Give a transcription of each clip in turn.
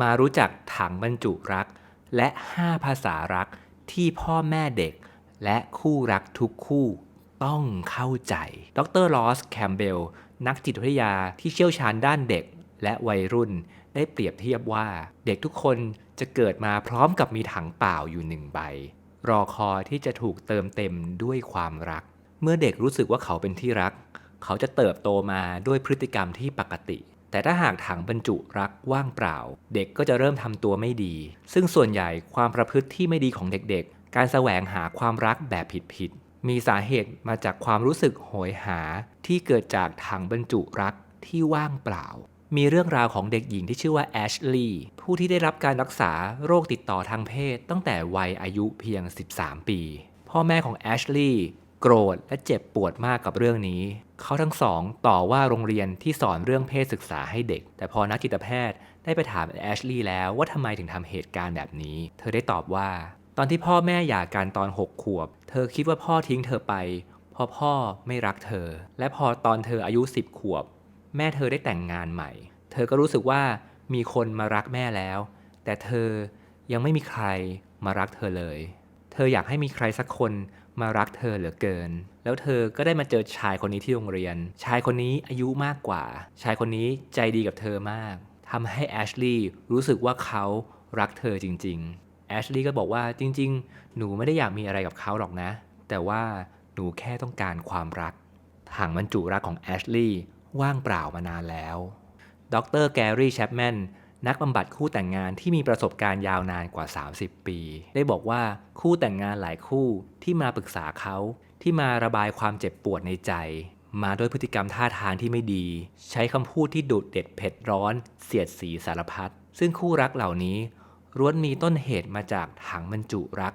มารู้จักถังบรรจุรัก และ 5 ภาษารักที่พ่อแม่เด็ก และคู่รักทุกคู่ต้องเข้าใจ ดรลอสแคมเบล นักจิตวิทยาที่เชี่ยวชาญด้านเด็กและวัยรุ่น ได้เปรียบเทียบว่า เด็กทุกคนจะเกิดมาพร้อมกับมีถังเปล่าอยู่หนึ่งใบ รอคอยที่จะถูกเติมเต็มด้วยความรัก เมื่อเด็กรู้สึกว่าเขาเป็นที่รัก เขาจะเติบโตมาด้วยพฤติกรรมที่ปกติ แต่ถ้าหากถังบรรจุรักว่างเปล่า เด็กก็จะเริ่มทำตัวไม่ดี ซึ่งส่วนใหญ่ความประพฤติที่ไม่ดีของเด็กๆ การแสวงหาความรักแบบผิดๆ มีสาเหตุมาจากความรู้สึกโหยหาที่เกิดจากถังบรรจุรักที่ว่างเปล่า มีเรื่องราวของเด็กหญิงที่ชื่อว่าแอชลีย์ผู้ที่ได้รับการรักษาโรคติดต่อทางเพศ ตั้งแต่วัยอายุเพียง 13 ปี พ่อแม่ของแอชลีย์ โกรธและเจ็บปวดมากกับเรื่องนี้ เขาทั้งสองต่อว่าโรงเรียนที่สอนเรื่องเพศศึกษาให้เด็ก แต่พอนักจิตแพทย์ได้ไปถามแอชลีย์แล้วว่าทำไมถึงทำเหตุการณ์แบบนี้ เธอได้ตอบว่า ตอนที่พ่อแม่หย่ากันตอน 6 ขวบ เธอคิดว่าพ่อทิ้งเธอไป เพราะพ่อไม่รักเธอ และพอตอนเธออายุ 10 ขวบ แม่เธอได้แต่งงานใหม่ เธอก็รู้สึกว่ามีคนมารักแม่แล้ว แต่เธอยังไม่มีใครมารักเธอเลย เธออยากให้มีใครสักคน มารักเธอเหลือเกิน แล้วเธอก็ได้มาเจอชายคนนี้ที่โรงเรียน ชายคนนี้อายุมากกว่า ชายคนนี้ใจดีกับเธอมากทำให้แอชลีย์รู้สึกว่าเขารักเธอจริง ๆ แอชลีย์ก็บอกว่าจริง ๆ หนูไม่ได้อยากมีอะไรกับเขาหรอกนะ แต่ว่าหนูแค่ต้องการความรัก ถังบรรจุรักของแอชลีย์ว่างเปล่ามานานแล้ว ดรแกรี่แชปแมน นักบำบัดคู่แต่งงานที่มีประสบการณ์ยาวนานกว่า 30 ปี ได้บอกว่าคู่แต่งงานหลายคู่ที่มาปรึกษาเขาที่มาระบายความเจ็บปวดในใจ มาด้วยพฤติกรรมท่าทางที่ไม่ดี ใช้คำพูดที่ดุเด็ดเผ็ดร้อน เสียดสีสารพัดซึ่งคู่รักเหล่านี้ล้วนมีต้นเหตุมาจากถังบรรจุรัก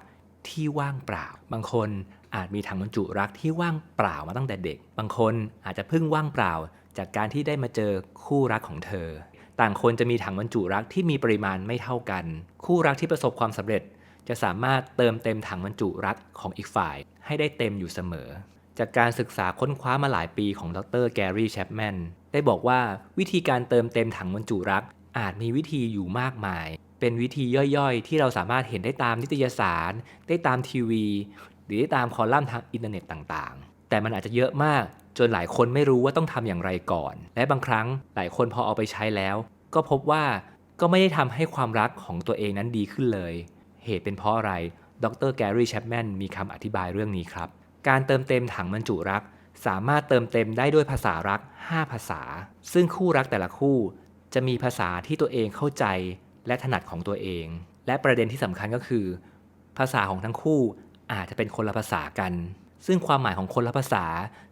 ที่ว่างเปล่า บางคนอาจมีถังบรรจุรักที่ว่างเปล่ามาตั้งแต่เด็ก บางคนอาจจะเพิ่งว่างเปล่า จากการที่ได้มาเจอคู่รักของเธอ ต่างคนจะมีถังบรรจุรักที่มีปริมาณไม่เท่ากัน คู่รักที่ประสบความสำเร็จ จะสามารถเติมเต็มถังบรรจุรักของอีกฝ่าย ให้ได้เต็มอยู่เสมอ จากการศึกษาค้นคว้ามาหลายปีของดรแกรี่แชปแมนได้บอกว่าวิธีการเติมเต็มถังบรรจุรัก อาจมีวิธีอยู่มากมาย เป็นวิธีย่อยๆ ที่เราสามารถเห็นได้ตามนิตยสาร ได้ตามทีวี หรือได้ตามคอลัมน์ทางอินเทอร์เน็ตต่างๆ แต่มันอาจจะเยอะมาก จนหลายคนไม่รู้ว่าต้องทำอย่างไรก่อน และบางครั้งหลายคนพอเอาไปใช้แล้ว ก็พบว่าก็ไม่ได้ทำให้ความรักของตัวเองนั้นดีขึ้นเลย เหตุเป็นเพราะอะไร ดรแกรี่แชปแมนมีคำอธิบายเรื่องนี้ครับ การเติมเต็มถังบรรจุรัก สามารถเติมเต็มได้ด้วยภาษารัก 5 ภาษา ซึ่งคู่รักแต่ละคู่ จะมีภาษาที่ตัวเองเข้าใจและถนัดของตัวเอง และประเด็นที่สำคัญก็คือ ภาษาของทั้งคู่อาจจะเป็นคนละภาษากัน ซึ่งความหมายของคนละภาษา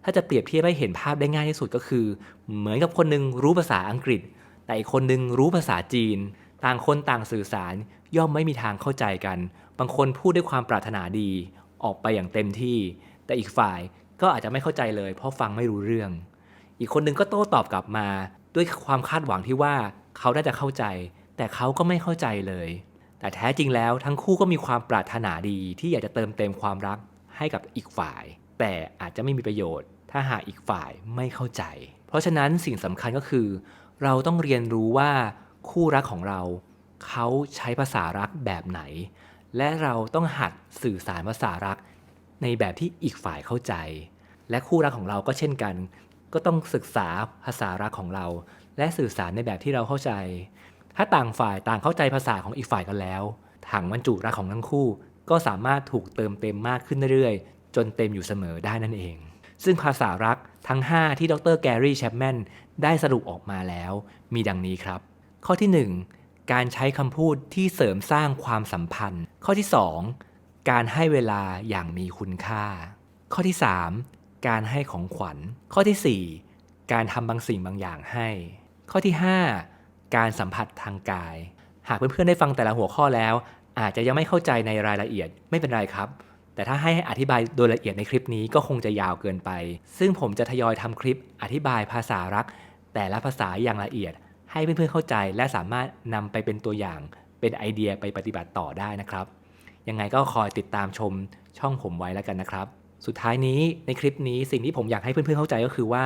ถ้าจะเปรียบเทียบให้เห็นภาพได้ง่ายที่สุดก็คือ เหมือนกับคนหนึงรู้ภาษาอังกฤษ แต่อีกคนหนึงรู้ภาษาจีน ต่างคนต่างสื่อสาร ย่อมไม่มีทางเข้าใจกัน บางคนพูดด้วยความปรารถนาดี ออกไปอย่างเต็มที่ แต่อีกฝ่ายก็อาจจะไม่เข้าใจเลย เพราะฟังไม่รู้เรื่อง อีกคนหนึงก็โต้ตอบกลับมา ด้วยความคาดหวังที่ว่าเขาน่าจะเข้าใจ แต่เขาก็ไม่เข้าใจเลย แต่แท้จริงแล้วทั้งคู่ก็มีความปรารถนาดีที่อยากจะเติมเต็มความรัก ให้กับอีกฝ่าย แต่อาจจะไม่มีประโยชน์ ถ้าหากอีกฝ่ายไม่เข้าใจ เพราะฉะนั้นสิ่งสำคัญก็คือ เราต้องเรียนรู้ว่าคู่รักของเรา เขาใช้ภาษารักแบบไหน และเราต้องหัดสื่อสารภาษารัก ในแบบที่อีกฝ่ายเข้าใจ และคู่รักของเราก็เช่นกัน ก็ต้องศึกษาภาษารักของเรา และสื่อสารในแบบที่เราเข้าใจ ถ้าต่างฝ่ายต่างเข้าใจภาษาของอีกฝ่ายกันแล้ว ถังบรรจุรักของทั้งคู่ ก็สามารถถูกเติมเต็มมากขึ้นเรื่อยๆ จนเต็มอยู่เสมอได้นั่นเอง ซึ่งภาษารักทั้ง 5 ที่ดรแกรี่แชปแมนได้สรุปออกมาแล้ว มีดังนี้ครับ ข้อที่ 1 การใช้คำพูดที่เสริมสร้างความสัมพันธ์ ข้อที่ 2 การให้เวลาอย่างมีคุณค่า ข้อที่ 3 การให้ของขวัญ ข้อทีสี่4 การทำบางสิ่งบางอย่างให้ ข้อที่ 5 การสัมผัสทางกาย หากเพื่อนๆได้ฟังแต่ละหัวข้อแล้ว อาจจะยังไม่เข้าใจในรายละเอียดไม่เป็นไรครับ แต่ถ้าให้อธิบายโดยละเอียดในคลิปนี้ก็คงจะยาวเกินไป ซึ่งผมจะทยอยทำคลิปอธิบายภาษารัก แต่ละภาษาอย่างละเอียด ให้เพื่อนๆเข้าใจและสามารถนำไปเป็นตัวอย่าง เป็นไอเดียไปปฏิบัติต่อได้นะครับ ยังไงก็คอยติดตามชมช่องผมไว้แล้วกันนะครับ สุดท้ายนี้ในคลิปนี้สิ่งที่ผมอยากให้เพื่อนๆเข้าใจก็คือว่า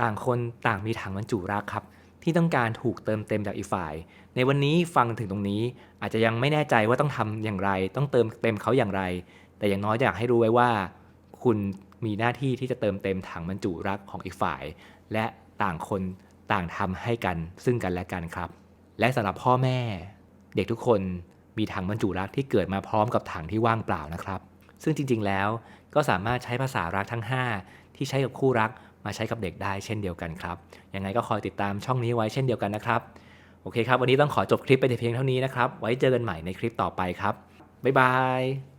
ต่างคนต่างมีถังบรรจุรักครับ ที่ต้องการถูกเติมเต็มจากอีกฝ่าย ในวันนี้ฟังถึงตรงนี้อาจจะยังไม่แน่ใจว่าต้องทำอย่างไร ต้องเติมเต็มเขาอย่างไร แต่อย่างน้อยอยากให้รู้ไว้ว่า คุณมีหน้าที่ที่จะเติมเต็มถังบรรจุรักของอีกฝ่าย และต่างคนต่างทำให้กันซึ่งกันและกันครับ และสำหรับพ่อแม่ เด็กทุกคนมีถังบรรจุรักที่เกิดมาพร้อมกับถังที่ว่างเปล่านะครับ ซึ่งจริงๆแล้วก็สามารถใช้ภาษารักทั้ง 5 ที่ใช้กับคู่รัก มาใช้กับเด็กได้เช่นเดียวกันครับยังไงก็คอยติดตามช่องนี้ไว้เช่นเดียวกันนะครับ โอเคครับ วันนี้ต้องขอจบคลิปไปแต่เพียงเท่านี้นะครับ ไว้เจอกันใหม่ในคลิปต่อไปครับบ๊ายบาย